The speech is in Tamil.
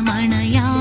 மாசமணையா